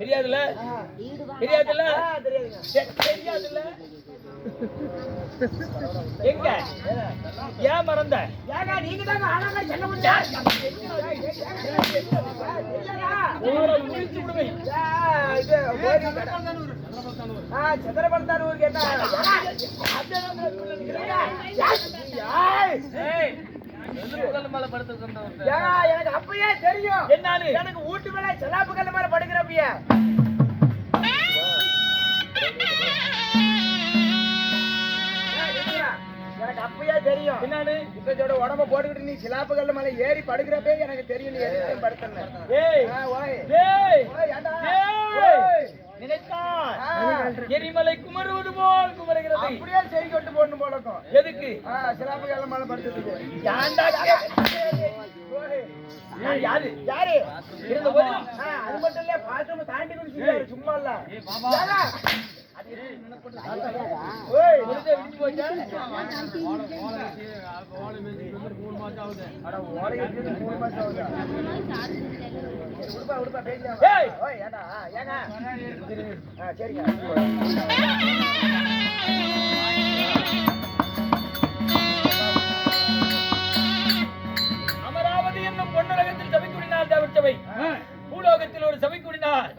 தெரியாதுல்ல. தெரியாதுல்ல தெரியாதுல்ல எங்க ஏன் மறந்த ஏங்க நீங்க தாங்க முடிச்சு விடுவேன் எனக்கு அப்பயே தெரியும். என்னான்னு எனக்கு வீட்டு மேல செலாப்பு கல்ல மேல படுக்கிறப்பய. எனக்கு அப்பயே தெரியும். என்னான்னு இப்ப உடம்ப போட்டுக்கிட்டு நீ சிலாப்பு கல்ல மேல ஏறி படுக்கிறப்பே எனக்கு தெரியும் நீ எதுக்கு படுத்தன ஏய் ஓய். ஏய் ஓய், ஏண்டா? ஏய். ஓய். நினைத்தான். எரிமலை குமருவது போல் குமருகிறது. அப்படியே செடி கொட்டு போடணும் போல இருக்கும். எதுக்கு? சிலாப்பு ஓய். நான் யாரு? யாரு? இருந்த அது மட்டும் இல்ல பாத்ரூம் தாண்டி சும்மா இல்ல. அமராவதி என்னும் பொன்னுலகத்தில் சபை கூடினார் தேவர் சபை பூலோகத்தில் ஒரு சபை கூடினார்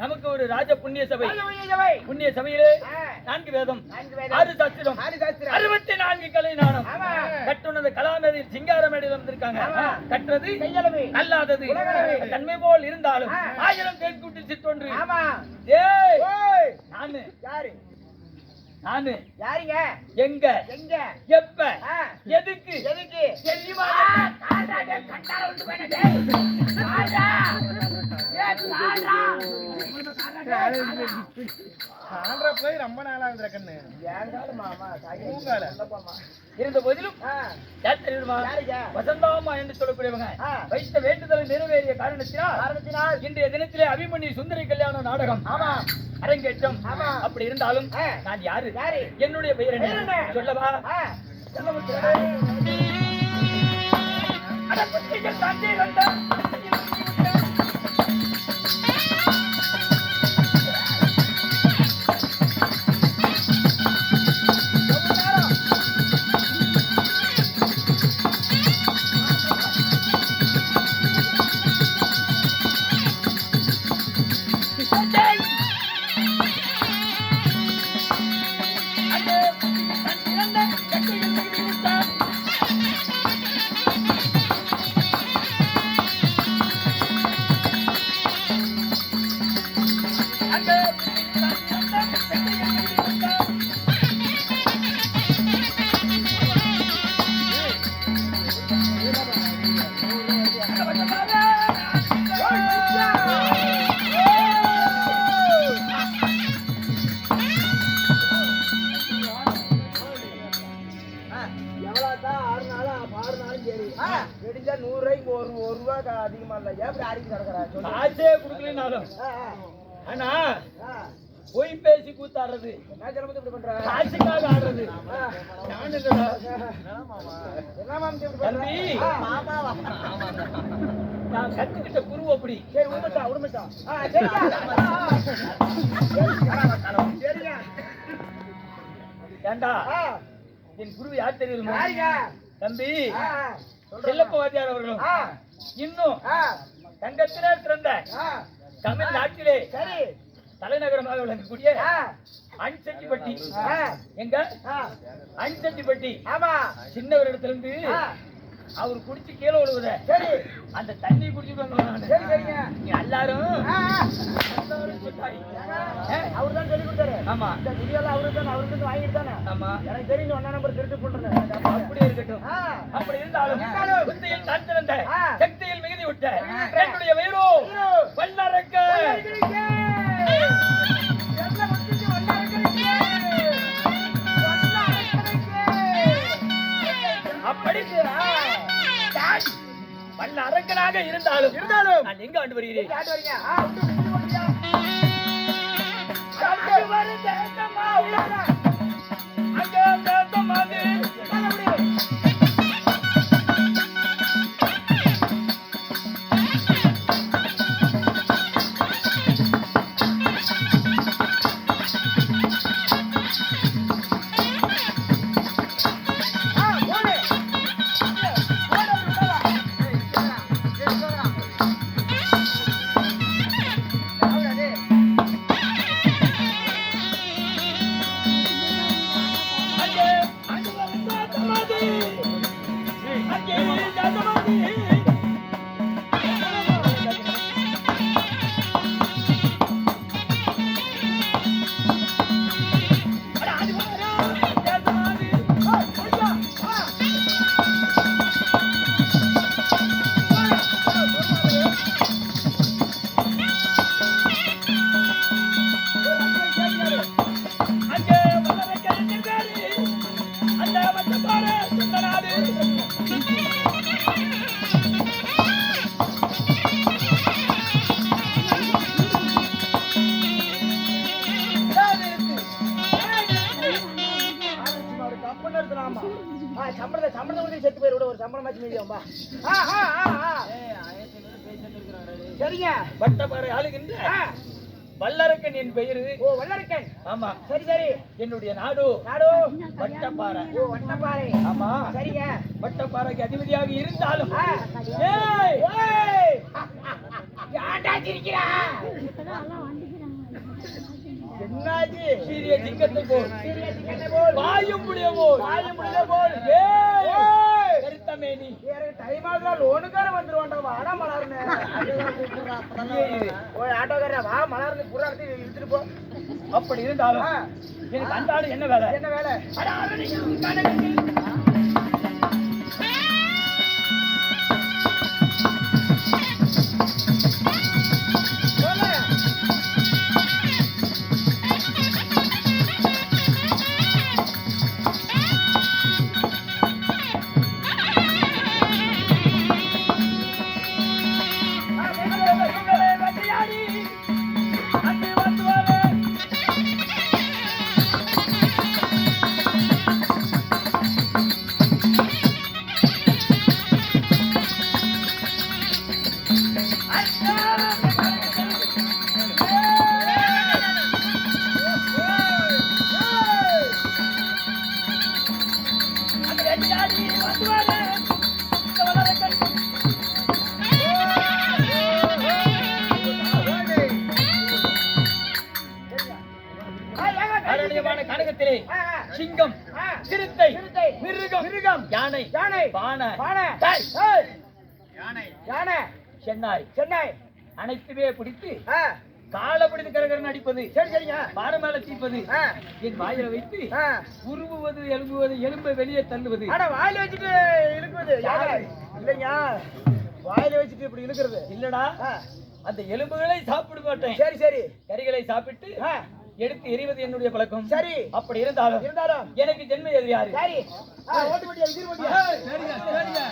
நமக்கு ஒரு ராஜ புண்ணிய சபை. புண்ணிய சபையிலே நான்கு வேதம். ஆறு சாஸ்திரம். அறுபத்தி நான்கு கலை நாணம். கட்டுனது கலாநதி சிங்காரமேடையில் வந்திருக்காங்க ஆமா. கட்டுறது. அல்லாதது. தன்மை போல் இருந்தாலும். ஆயிரம் தேன் கூட்டி சித்தொன்று. நானு யாரு நானு யாருங்க எங்க எங்க எப்ப எதுக்கு எதுக்கு போய் ரொம்ப நாளா ஆகுதுடா கண்ணு. இருந்த போதிலும்? வசந்தாமா என்று சொல்லக்கூடியவங்க. வைத்த வேண்டுதலை நிறைவேறிய காரணத்தினால் காரணத்தினால் இன்றைய தினத்திலே அபிமன்யு சுந்தரி கல்யாண நாடகம் ஆமா. அரங்கேற்றம் ஆமா. அப்படி இருந்தாலும். நான் யாரு? என்னுடைய பெயர் என்ன? சொல்லவா சொல்ல வெடிஞ்சா நூறு ரூபாய்க்கு ஒரு ஒரு ரூபா அதிகமா இல்ல எப்படி அடிக்க கிடக்குறா காசே கொடுக்கலனாலும். ஆனா. பொய் பேசி கூத்தாடுறது. என்ன ஜனமத்தை இப்படி பண்ற? காசுக்காக ஆடுறது. நான் கத்துக்கிட்ட குரு அப்படி. சரி ஆ, ஆ. சரிங்க ஏண்டா? என் குரு யார் தெரியுமா? தம்பி. ஆ, ஆ. சொல்றேன். செல்லப்ப வாத்தியார் அவர்களும் இன்னும் ஆ. தங்கத்திலே சிறந்த தமிழ்நாட்டிலே சரி. தலைநகரமாக விளங்கக்கூடிய ஆ. எங்க? ஆ. அன்செட்டிப்பட்டி. ஆமா. சின்னவரிடத்திலிருந்து ஆ. அவர் குடிச்சு கீழே விழுவுத சரி. அந்த தண்ணி குடிச்சிட்டு நீ எல்லாரும் ஆ எல்லாரும் சொன்னாய். ஆ அவர் தான் சொல்லி கொடுத்தாரு ஆமா. இந்த வீடியோல தான் அவருக்கு வந்து வாங்கிட்டு தானே ஆமா. எனக்கு தெரியும் ஒன்னா நம்பர் திருட்டு போட்டுருந்தேன் அப்படி இருக்கட்டும். அப்படி இருந்தாலும் புத்தியில் தான். சக்தியில் மிகுதி விட்ட என்னுடைய. வல்லரக்க. அப்படி வல்ல அரக்கனாக இருந்தாலும் இருந்தாலும். எங்க ஆண்டு வருகிறேன்? அங்கே சம்பளத்தை சம்பளத்தை கொடுத்து செத்து போயிரு விட ஒரு சம்பளம் மாச்சு மீதியாம்பா சரிங்க. வட்டப்பாறை ஆளுகின்ற ஆ, வல்லரக்கன் என் பெயரு. ஓ வல்லரக்கன். ஆமா. சரி சரி. என்னுடைய நாடு. நாடு. வட்டப்பாறை. ஓ வட்டப்பாறை. ஆமா. சரிங்க. வட்டப்பாறைக்கு அதிபதியாக இருந்தாலும். ஆ. ஏய், ஏய்! ஏன்டா சிரிக்கிறா? என்னாச்சு? சீரிய சிங்கத்தை போல். சீரிய சிக்கனை போல். வாயும் புளிய போல். வாயும் புளிய போல். ஏய், டைம் ஆகுதுடா, லோனுக்கார வந்துருவான்டா, வாடா மலர்னு. ஓய், ஆட்டோக்காரரா, வா மலர்னு புறா எடுத்து இழுத்துட்டு போ. அப்படி இருந்தாலும் எனக்கு என்ன வேலை? என்ன வேலை? யானை, சென்னாய். சென்னை, அனைத்துமே பிடித்து காலை பிடித்து கரகரன்னு அடிப்பது. சரி சரிங்க. பாறை மேல தீப்பது என் வாயில வைத்து. உருவுவது எலும்புவது எலும்பை வெளியே தள்ளுவது. ஆனா வாயில வச்சுட்டு இழுக்குவது. இல்லைங்க. வாயில வச்சுட்டு இப்படி இழுக்கிறது. இல்லடா. அந்த எலும்புகளை சாப்பிட மாட்டேன். சரி சரி. கறிகளை சாப்பிட்டு எடுத்து எறிவது என்னுடைய பழக்கம். சரி. அப்படி இருந்தாலும் இருந்தாலும். எனக்கு ஜென்ம எதிரி யாரு? சரி. ஓட்டு வண்டியா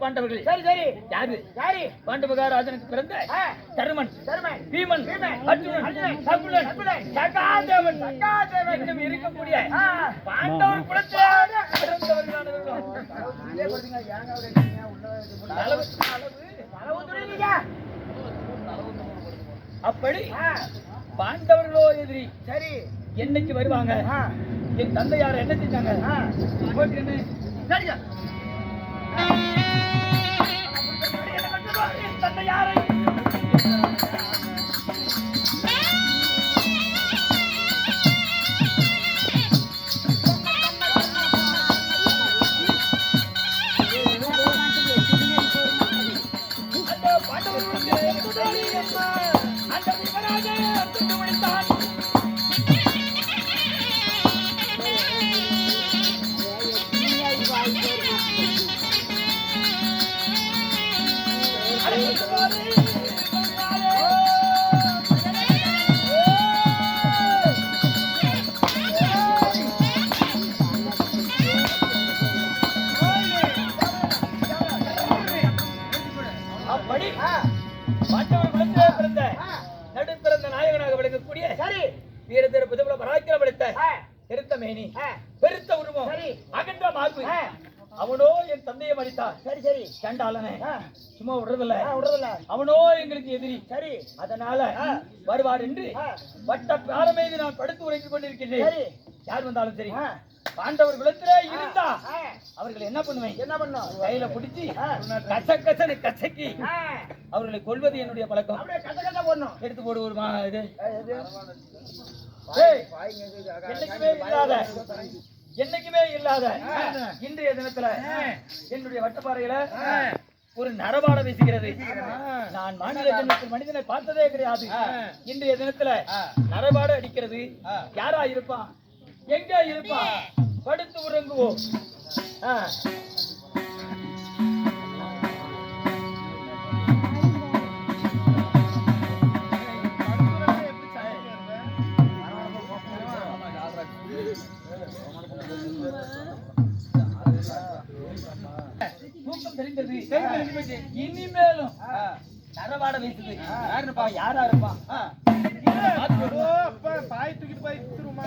பாண்டவர்கள். சரி சரி. யாரு? யாரு? பாண்டவகாராஜனுக்கு பிறந்த தருமன். தருமன். பீமன். அர்ஜுனன். சகுலன். சகாதேவன். சகாதேவன். இன்னும் இருக்கக்கூடிய. பாண்டவர். அப்படி பாண்டவர்களோ எதிரி சரி. என்னைக்கு வருவாங்க? என் தந்தையார் என்ன செஞ்சாங்க? அவனோ என் தந்தையை மடித்தான் சரி சரி சண்டாளனே சும்மா விடுறதில்ல விடுறதில்ல அவனோ எங்களுக்கு எதிரி சரி அதனால. வருவார் என்று வட்ட பாரமீது நான் படுத்து உரைத்துக் கொண்டிருக்கின்றேன் யார் வந்தாலும் சரி பாண்டவர் குலத்திலே இருந்தா அவர்கள் என்ன பண்ணுவேன் என்ன பண்ணோம் கையில பிடிச்சி. கச கசனு கசக்கி அவர்களை கொல்வது என்னுடைய பழக்கம் எடுத்து போடு ஒரு இது என்னைக்குமே இல்லாத என்னைக்குமே இல்லாத இன்றைய தினத்துல என்னுடைய வட்டப்பாறையில ஒரு நரபாட வீசுகிறது. நான் மாநில ஜென்மத்தில் மனிதனை பார்த்ததே கிடையாது. இன்றைய தினத்துல நரபாட அடிக்கிறது. யாரா இருப்பான்? எங்க இருப்பான்? படுத்து உறங்குவோம். இனிமேலும் தரவாட வீசுது யாருப்பா? யாரா இருப்பா? பாய் தூக்கிட்டு பாய் திருமா